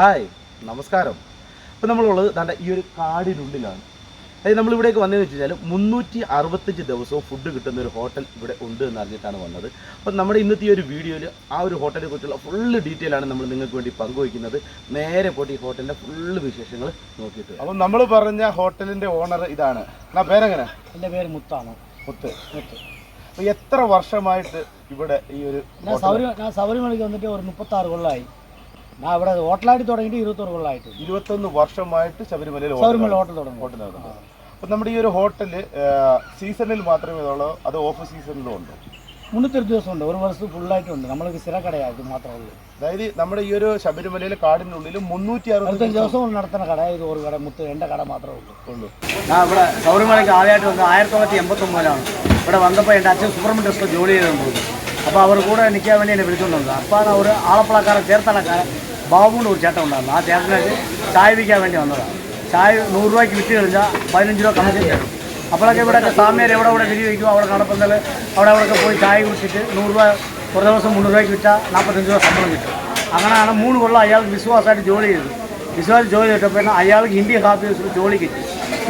Hi നമസ്കാരം. ഇപ്പം നമ്മളുള്ളത് നല്ല ഈ ഒരു കാടിനുള്ളിലാണ്. അതായത് നമ്മളിവിടേക്ക് വന്നതെന്ന് വെച്ച് കഴിഞ്ഞാൽ മുന്നൂറ്റി അറുപത്തഞ്ച് ദിവസവും ഫുഡ് കിട്ടുന്ന ഒരു ഹോട്ടൽ ഇവിടെ ഉണ്ട് എന്ന് അറിഞ്ഞിട്ടാണ് വന്നത്. അപ്പം നമ്മുടെ ഇന്നത്തെ ഈ ഒരു വീഡിയോയിൽ ആ ഒരു ഹോട്ടലിനെ കുറിച്ചുള്ള ഫുള്ള് ഡീറ്റെയിൽ ആണ് നമ്മൾ നിങ്ങൾക്ക് വേണ്ടി പങ്കുവയ്ക്കുന്നത്. നേരെ പോയിട്ട് ഈ ഹോട്ടലിന്റെ ഫുള്ള് വിശേഷങ്ങൾ നോക്കിയിട്ട് അപ്പം നമ്മൾ പറഞ്ഞ ഹോട്ടലിന്റെ ഓണർ ഇതാണ്. എന്നാ പേരെങ്ങനെ? എന്റെ പേര് മുത്താണ്. മുത്ത്. മുത്ത് അപ്പോൾ എത്ര വർഷമായിട്ട് ഇവിടെ ഈ ഒരു ഞാൻ ശബരിമലയ്ക്ക് വന്നിട്ട് ഒരു മുപ്പത്താറ് കൊല്ലമായി ഞാൻ ഇവിടെ ഹോട്ടലായിട്ട് തുടങ്ങിയിട്ട് ഇരുപത്തൊരു കൊള്ളായിട്ട് ഇരുപത്തൊന്ന് വർഷമായിട്ട് ശബരിമലയിൽ ശബരിമല ഹോട്ടൽ തുടങ്ങി ഹോട്ടൽ നടത്തുന്നത് അപ്പം നമ്മുടെ ഈ ഒരു ഹോട്ടൽ സീസണിൽ മാത്രമേ ഉള്ളൂ അത് ഓഫ് സീസണിലും ഉണ്ട്? മുന്നൂറ്റൊരു ദിവസമുണ്ട്. ഒരു വർഷം ഫുള്ളായിട്ടുണ്ട്. നമ്മൾക്ക് സ്ഥിരക്കടയാണ് ഇത് മാത്രമേ ഉള്ളൂ. അതായത് നമ്മുടെ ഈ ഒരു ശബരിമലയിലെ കാടിനുള്ളിൽ മുന്നൂറ്റി അടുത്ത അറുപത് ദിവസവും നടത്തുന്ന കട ഇത് ഒരു കട മുത്ത് എന്റെ കട മാത്രമേ ഉള്ളൂ. ഉള്ളൂ. ഞാൻ ഇവിടെ ശബരിമലയ്ക്ക് ആദ്യമായിട്ട് വന്നത് ആയിരത്തി തൊള്ളായിരത്തി എൺപത്തൊമ്പതിലാണ് ഇവിടെ വന്നപ്പോൾ എന്റെ അച്ഛൻ സൂപ്പർമെന്റ് ടെസ്റ്റ് ജോലി ചെയ്തു അപ്പോൾ അവർ കൂടെ നിൽക്കാൻ വേണ്ടി എന്നെ വിളിച്ചുകൊണ്ടുവന്നത്. അപ്പോൾ അവർ ആളപ്പളക്കാരൻ ചേർത്തലക്കാരൻ. ബാബുണ്ട് ഒരു ചേട്ടൻ ഉണ്ടായിരുന്നു. ആ ചേട്ടനൊക്കെ ചായ വിൽക്കാൻ വേണ്ടി വന്നതാണ്. ചായ നൂറ് രൂപയ്ക്ക് വിറ്റ് കഴിഞ്ഞാൽ പതിനഞ്ച് രൂപ കണക്കിൽ തരും. അപ്പോഴൊക്കെ ഇവിടെയൊക്കെ സാമ്യർ എവിടെ ഇവിടെ തിരി വയ്ക്കും അവിടെ നടപ്പന്തൽ അവിടെ അവിടെയൊക്കെ പോയി ചായ കുടിച്ചിട്ട് നൂറ് രൂപ ഒരു ദിവസം മുന്നൂറ് രൂപയ്ക്ക് വിറ്റാൽ നാൽപ്പത്തഞ്ച് രൂപ ശമ്പളം കിട്ടും. അങ്ങനെയാണ് മൂന്ന് കൊല്ലം അയാൾ വിശ്വാസമായിട്ട് ജോലി ചെയ്തത്. വിശ്വാസം ജോലി ചെയ്തപ്പോൾ അയാൾക്ക് ഇന്ത്യൻ ഹാപ്പി ഹൗസിൽ ജോലി കിട്ടി.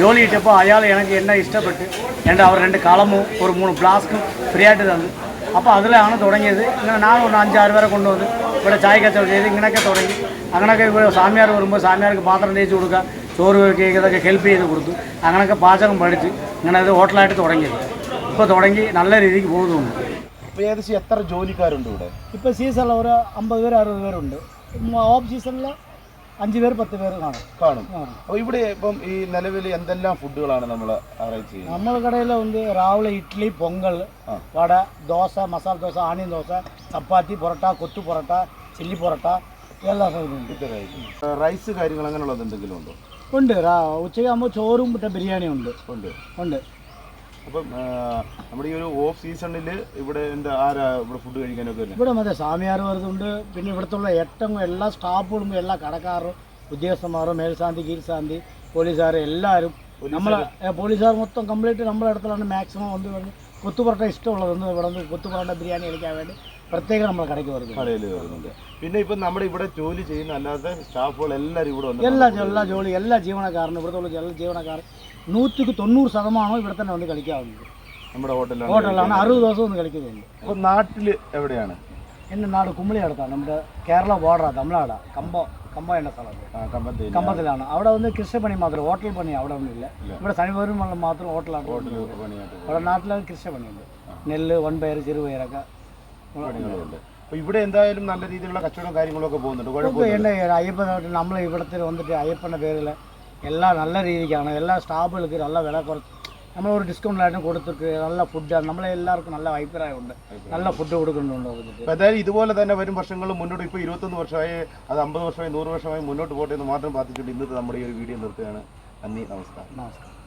ജോലി കിട്ടിയപ്പോൾ അയാൾ എനിക്ക് എന്നെ ഇഷ്ടപ്പെട്ട് എന്റെ അവർ രണ്ട് കളമും ഒരു മൂന്ന് ഫ്ലാസ്കും ഫ്രീ ആയിട്ട് തന്നു. അപ്പോൾ അതിലാണ് തുടങ്ങിയത് ഇങ്ങനെ ഞാൻ ഒരു അഞ്ചാറ് പേരെ കൊണ്ടുവന്ന് ഇവിടെ ചായ കച്ചവടം ചെയ്ത് ഇങ്ങനെയൊക്കെ തുടങ്ങി അങ്ങനെയൊക്കെ ഇവിടെ സാമ്യാർ വരുമ്പോൾ സാമ്യാർക്ക് പാത്രം തേച്ച് കൊടുക്കുക ചോറ് വെക്കുക ഇതൊക്കെ ഹെൽപ്പ് ചെയ്ത് കൊടുത്തു അങ്ങനെയൊക്കെ പാചകം പഠിച്ച് ഇങ്ങനെ ഇത് ഹോട്ടലായിട്ട് തുടങ്ങിയത് ഇപ്പോൾ തുടങ്ങി നല്ല രീതിക്ക് പോകുന്നുണ്ട് അപ്പോൾ ഏകദേശം എത്ര ജോലിക്കാരുണ്ട് ഇവിടെ? ഇപ്പോൾ സീസണിൽ ഒരു അമ്പത് പേര് അറുപത് പേരുണ്ട്. ഓഫ് സീസണിൽ അഞ്ച് പേർ പത്ത് പേര് കാണും. കാണും. അപ്പോൾ ഇവിടെ ഇപ്പം ഈ നിലവിൽ എന്തെല്ലാം ഫുഡുകളാണ് നമ്മൾ അറേഞ്ച് ചെയ്യുന്നത്? നമ്മുടെ കടയിൽ ഉണ്ട് രാവിലെ ഇഡ്ഡലി പൊങ്കൽ വട ദോശ മസാല ദോശ ആണിയൻ ദോശ ചപ്പാത്തി പൊറോട്ട കൊത്തു പൊറോട്ട ചില്ലി പൊറോട്ട എല്ലാ സാധനവും റൈസ് കാര്യങ്ങൾ അങ്ങനെയുള്ളത് എന്തെങ്കിലും ഉണ്ടോ? ഉണ്ട്. ഉച്ചയ്ക്ക് ആകുമ്പോൾ ചോറും മുട്ട ബിരിയാണി ഉണ്ട്. ഉണ്ട്. ഉണ്ട്. അപ്പം നമ്മുടെ ഈ ഒരു ഓഫ് സീസണിൽ ഇവിടെ എന്താ ആരാ ഇവിടെ ഫുഡ് കഴിക്കാനൊക്കെ ഇവിടെ മറ്റേ സ്വാമിയാർ വരുന്നുണ്ട് പിന്നെ ഇവിടുത്തുള്ള ഏറ്റവും എല്ലാ സ്റ്റാഫുകളും എല്ലാ കടക്കാരും ഉദ്യോഗസ്ഥന്മാരും മേൽശാന്തി കീഴ്ശാന്തി പോലീസുകാർ എല്ലാവരും നമ്മളെ പോലീസുകാർ മൊത്തം കംപ്ലീറ്റ് നമ്മളെ അടുത്തുള്ള മാക്സിമം വന്ന് കൊത്തുപറട്ട ഇഷ്ടമുള്ളത് ഇവിടെ നിന്ന് കൊത്തുപൊറോട്ട ബിരിയാണി കഴിക്കാൻ വേണ്ടി പ്രത്യേകം നമ്മൾ കടയ്ക്ക് വരുന്നത് കടയിൽ വരുന്നുണ്ട്. പിന്നെ ഇപ്പം നമ്മുടെ ഇവിടെ ജോലി ചെയ്യുന്ന അല്ലാതെ സ്റ്റാഫുകൾ എല്ലാവരും ഇവിടെ വന്ന് എല്ലാ എല്ലാ ജോലി എല്ലാ ജീവനക്കാരനും ഇവിടുത്തെ ഉള്ള എല്ലാ ജീവനക്കാർ നൂറ്റിക്ക് തൊണ്ണൂറ് ശതമാനം ഇവിടെ തന്നെ വന്ന് കളിക്കാറുണ്ട്. നമ്മുടെ ഹോട്ടലിലാണ് ഹോട്ടലിലാണ് അറുപത് ദിവസം ഒന്ന് കളിക്കുന്നുണ്ട് അപ്പൊ നാട്ടിൽ എവിടെയാണ്? എന്റെ നാട് കുമ്പളി അടുത്താണ് നമ്മുടെ കേരള ബോർഡറാണ് തമിഴ്നാട്. കമ്പം കമ്പം എന്ന സ്ഥലത്ത് ആ കമ്പത്തേരി കമ്പത്തിലാണ്. അവിടെ വന്ന് കൃഷിപ്പണി മാത്രം ഹോട്ടൽ പണി അവിടെ ഒന്നുമില്ല. ഇവിടെ ശനിവാരം മാത്രം ഹോട്ടലാണ്. ഹോട്ടൽ പണിയായിട്ട്. അവിടെ നാട്ടിൽ കൃഷിപ്പണിയുണ്ട് നെല്ല് വൺപയർ ചെറുപയറൊക്കെ പണികളുണ്ട് അപ്പോൾ ഇവിടെ എന്തായാലും നല്ല രീതിയിലുള്ള കച്ചവടം കാര്യങ്ങളൊക്കെ പോകുന്നുണ്ട്. കുഴപ്പമില്ല നമ്മൾ ഇവിടത്തിൽ വന്നിട്ട് അയ്യപ്പന്റെ പേരിൽ എല്ലാം നല്ല രീതിക്കാണ്. എല്ലാ സ്റ്റാഫുകൾക്ക് നല്ല വില കുറച്ച് നമ്മളൊരു ഡിസ്കൗണ്ടിലായിട്ടും കൊടുത്തിട്ട് നല്ല ഫുഡ് നമ്മളെ എല്ലാവർക്കും നല്ല അഭിപ്രായമുണ്ട്. നല്ല ഫുഡ് കൊടുക്കുന്നുണ്ട് അപ്പോൾ എന്തായാലും ഇതുപോലെ തന്നെ വരും വർഷങ്ങളിൽ മുന്നോട്ട്. ഇപ്പോൾ ഇരുപത്തൊന്ന് വർഷമായി അത് അമ്പത് വർഷമായി നൂറ് വർഷമായി മുന്നോട്ട് പോട്ടെ എന്ന് മാത്രം പ്രാർത്ഥിച്ചുകൊണ്ട് ഇന്നത്തെ നമ്മുടെ ഈ ഒരു വീഡിയോ നിർത്തുകയാണ്. നന്ദി നമസ്കാരം. നമസ്കാരം.